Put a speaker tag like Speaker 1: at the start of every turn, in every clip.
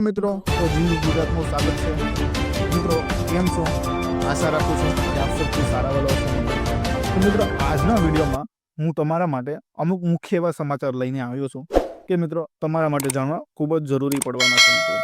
Speaker 1: મિત્રો, તો જીવી ગુજરાતનું સ્વાગત છે. મિત્રો, કેમ છો? આશા રાખું છું કે આપ સૌથી સારા વાલો છો. મિત્રો, આજના વિડીયોમાં હું તમારા માટે અમુક મુખ્ય એવા સમાચાર લઈને આવ્યો છું કે મિત્રો, તમારા માટે જાણવા ખૂબ જ જરૂરી પડવાના છે, મિત્રો.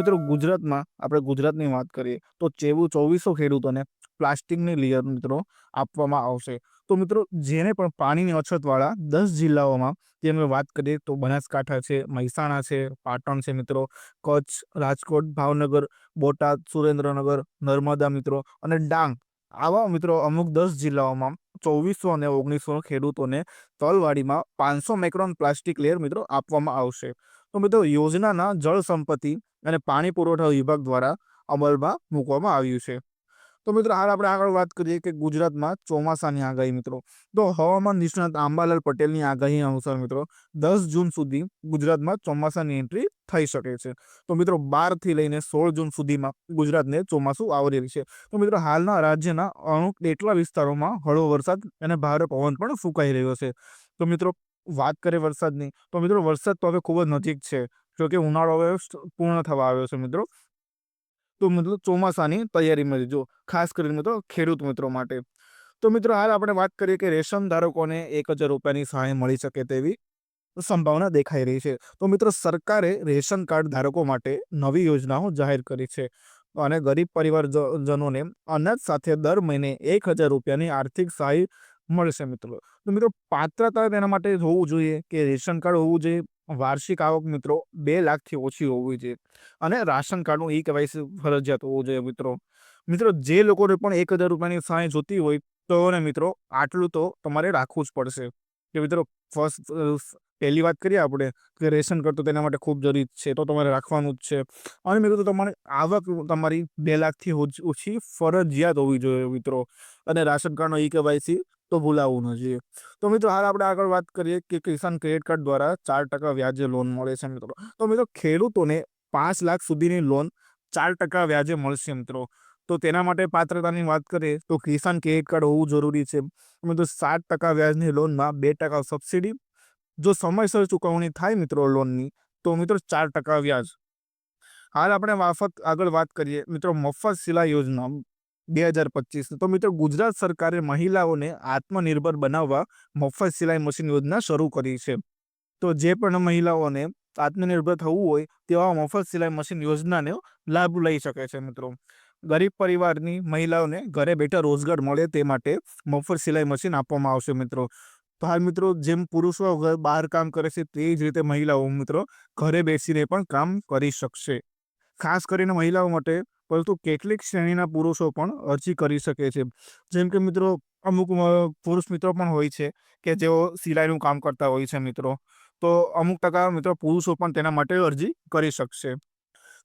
Speaker 1: મિત્રો, ગુજરાતમાં આપણે ગુજરાતની વાત કરીએ તો ચેવું ચોવીસો ખેડૂતોને પ્લાસ્ટિકની લેયર મિત્રો, આપવામાં આવશે. તો મિત્રો, જેને પણ પાણીની અછતવાળા દસ જિલ્લાઓમાં જેની વાત કરીએ, તો બનાસકાંઠા છે, મહેસાણા છે, પાટણ છે મિત્રો, કચ્છ, રાજકોટ, ભાવનગર, બોટાદ, સુરેન્દ્રનગર, નર્મદા મિત્રો અને ડાંગ. આવા મિત્રો અમુક દસ જિલ્લાઓમાં ચોવીસો અને ઓગણીસો ખેડૂતોને તલવાડીમાં પાંચસો માઇક્રોન પ્લાસ્ટિક લેયર મિત્રો આપવામાં આવશે. તો મિત્રો, યોજનાના જળ સંપત્તિ અને પાણી પુરવઠા વિભાગ દ્વારા અમલમાં મૂકવામાં આવ્યું છે. તો મિત્રો હાલ આપણે આગળ વાત કરીએ કે ગુજરાતમાં ચોમાસાની આગાહી મિત્રો. તો હવામાન નિષ્ણાત આંબાલાલ પટેલની આગાહી અનુસાર મિત્રો, દસ જૂન સુધી ગુજરાતમાં ચોમાસાની એન્ટ્રી થઈ શકે છે. તો મિત્રો બારથી લઈને સોળ જૂન સુધીમાં ગુજરાતને ચોમાસું આવરી છે. તો મિત્રો હાલના રાજ્યના અમુક એટલા વિસ્તારોમાં હળવો વરસાદ અને ભારે પવન પણ ફૂંકાઈ રહ્યો છે. તો મિત્રો વાત કરીએ વરસાદની, તો મિત્રો વરસાદ તો હવે ખૂબ જ નજીક છે. જો કે ઉનાળો હવે પૂર્ણ થવા આવ્યો છે મિત્રો. તો મિત્રો ચોમાસાની તૈયારીમાં જો ખાસ કરીને મિત્રો ખેડૂત મિત્રો માટે. તો મિત્રો હાલ આપણે વાત કરીએ કે રેશન ધારકોને એક હજાર રૂપિયાની સહાય મળી શકે તેવી સંભાવના દેખાઈ રહી છે. તો મિત્રો સરકારે રેશન કાર્ડ ધારકો માટે નવી યોજનાઓ જાહેર કરી છે અને ગરીબ પરિવારજનોને અનાજ સાથે દર મહિને એક હજાર રૂપિયાની આર્થિક સહાય મળશે મિત્રો. તો મિત્રો પાત્રતા તેના માટે હોવું જોઈએ કે રેશન કાર્ડ હોવું જોઈએ? વાર્ષિક આવક મિત્રો બે લાખથી ઓછી હોવી જોઈએ. અને રાશન કાર્ડનું ઈ કેવાયસી ફરજિયાત હોવું જોઈએ મિત્રો. મિત્રો જે લોકોને પણ એક હજાર રૂપિયાની સહાય જોતી હોય તો ને મિત્રો આટલું તો તમારે રાખવું જ પડશે. કે મિત્રો ફર્સ્ટ પહેલી વાત કરીએ આપણે કે રેશન કાર્ડ તો તેના માટે ખૂબ જરૂરી છે, તો તમારે રાખવાનું જ છે. અને મિત્રો તમારે આવક તમારી બે લાખથી ઓછી ફરજિયાત હોવી જોઈએ મિત્રો. અને રાશન કાર્ડનો ઈ કેવાયસી તો ભૂલાવવું ન જોઈએ. તો મિત્રો, હાલ આપણે આગળ વાત કરીએ કે કિસાન ક્રેડિટ કાર્ડ દ્વારા ચાર ટકા વ્યાજે લોન મળે છે મિત્રો. તો મિત્રો, ખેડૂતોને પાંચ લાખ સુધીની લોન ચાર ટકા વ્યાજે મળશે મિત્રો. તો તેના માટે પાત્રતાની વાત કરીએ તો કિસાન ક્રેડિટ કાર્ડ હોવું જરૂરી છે. મિત્રો, સાત ટકા વ્યાજની લોનમાં બે ટકા સબસિડી. જો સમયસર ચૂકવણી થાય મિત્રો લોનની, તો મિત્રો ચાર ટકા વ્યાજ. હાલ આપણે માફત આગળ વાત કરીએ. મિત્રો, મફત સિલાઈ યોજના બે હજાર પચીસ તો મિત્રો ગુજરાત સરકારે મહિલાઓને આત્મનિર્ભર બનાવવા મફત સિલાઈ મશીન યોજના શરૂ કરી છે. તો જે પણ મહિલાઓને આત્મનિર્ભર થવું હોય તેવા મફત સિલાઈ મશીન યોજનાને લાભ લઈ શકે છે મિત્રો. ગરીબ પરિવારની મહિલાઓને ઘરે બેઠા રોજગાર મળે તે માટે મફત સિલાઈ મશીન આપવામાં આવશે મિત્રો. તો હાલ મિત્રો, જેમ પુરુષો બહાર કામ કરે છે તે જ રીતે મહિલાઓ મિત્રો ઘરે બેસીને પણ કામ કરી શકશે. ખાસ કરીને મહિલાઓ માટે પરંતુ કેટલીક શ્રેણીના પુરુષો પણ અરજી કરી શકે છે. જેમ કે મિત્રો, અમુક પુરુષ મિત્રો પણ હોય છે કે જેઓ સિલાઈનું કામ કરતા હોય છે મિત્રો. તો અમુક ટકા મિત્રો પુરુષો પણ તેના માટે અરજી કરી શકશે.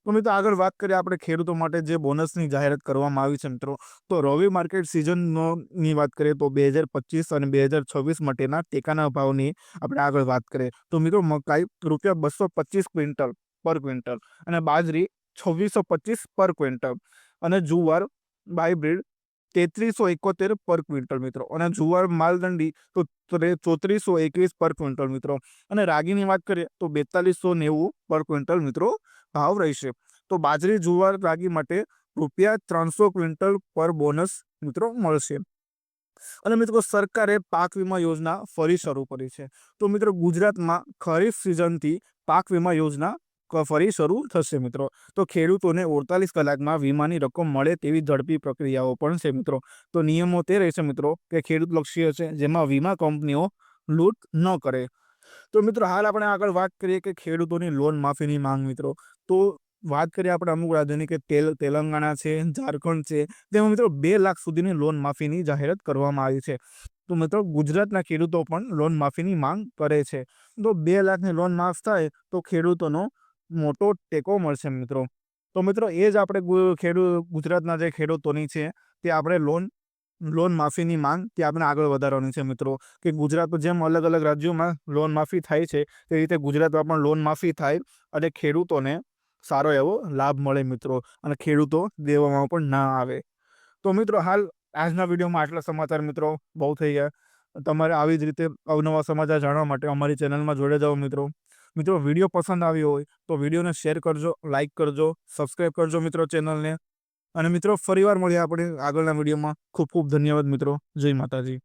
Speaker 1: તો મિત્રો આગળ વાત કરીએ આપણે ખેડૂતો માટે જે બોનસની જાહેરાત કરવામાં આવી છે મિત્રો. તો રવિ માર્કેટ સિઝનની વાત કરીએ તો બે હજાર પચીસ અને બે હજાર છવ્વીસ માટેના ટેકાના ભાવની આપણે આગળ વાત કરીએ. તો મિત્રો મકાઈ રૂપિયા બસો પચીસ ક્વિન્ટલ પર ક્વિન્ટલ અને બાજરી છવ્વીસો પચીસ પર ક્વિન્ટલ. અને જુવાર બાયબ્રિડ તેત્રીસો એકોતેર પર ક્વિન્ટલ મિત્રો. અને જુવાર માલદંડી તો ચોત્રીસો એકવીસ પર ક્વિન્ટલ મિત્રો. અને રાગીની વાત કરીએ તો બેતાલીસો નેવું પર ક્વિન્ટલ મિત્રો ભાવ રહેશે. તો બાજરી, જુવાર, રાગી માટે રૂપિયા ત્રણસો ક્વિન્ટલ પર બોનસ મિત્રો મળશે. અને મિત્રો સરકારે પાક વીમા યોજના ફરી શરૂ કરી છે. તો મિત્રો ગુજરાતમાં ખરીફ સિઝનથી પાક વીમા યોજના ફરી શરૂ થશે મિત્રો. તો ખેડૂતોને અડતાલીસ કલાકમાં વીમાની રકમ મળે તેવી ઝડપી પ્રક્રિયાઓ પણ છે મિત્રો. તો નિયમો તે રહેશે મિત્રો કે ખેડૂત લક્ષ્ય છે જેમાં વીમા કંપનીઓ લૂંટ ન કરે. તો મિત્રો હાલ આપણે આગળ વાત કરીએ કે ખેડૂતોની લોન માફીની માંગ મિત્રો. તો વાત કરીએ આપણે અમુક રાજ્યોની કે તેલ, તેલંગાણા છે, ઝારખંડ છે, તેમાં મિત્રો બે લાખ સુધીની લોન માફીની જાહેરાત કરવામાં આવી છે. તો મિત્રો ગુજરાતના ખેડૂતો પણ લોન માફીની માંગ કરે છે. તો બે લાખની લોન માફ થાય તો ખેડૂતોનો મોટો ટેકો મળશે મિત્રો. તો મિત્રો, એ જ આપણે ખેડૂત ગુજરાતના જે ખેડૂતોની છે, તે આપણે લોન લોન માફીની માંગ, તે આપણે આગળ વધારવાની છે મિત્રો. કે ગુજરાત જેમ અલગ અલગ રાજ્યોમાં લોન માફી થાય છે, તે રીતે ગુજરાતમાં પણ લોન માફી થાય અને ખેડૂતોને સારો એવો લાભ મળે મિત્રો અને ખેડૂતો દેવામાં પણ ના આવે. તો મિત્રો, હાલ આજના વિડીયોમાં આટલા સમાચાર મિત્રો, બહુ થઈ ગયા. તમારે આવી જ રીતે અવનવા સમાચાર જાણવા માટે અમારી ચેનલમાં જોડે જાઓ મિત્રો. મિત્રો વીડિયો પસંદ આવ્યો હોય તો વિડીયોને શેર કરજો લાઇક કરજો સબસ્ક્રાઈબ કરજો મિત્રો ચેનલને. અને મિત્રો ફરીવાર મળીએ આપણે આગળના વિડીયોમાં. ખૂબ ખૂબ ધન્યવાદ મિત્રો. જય માતાજી.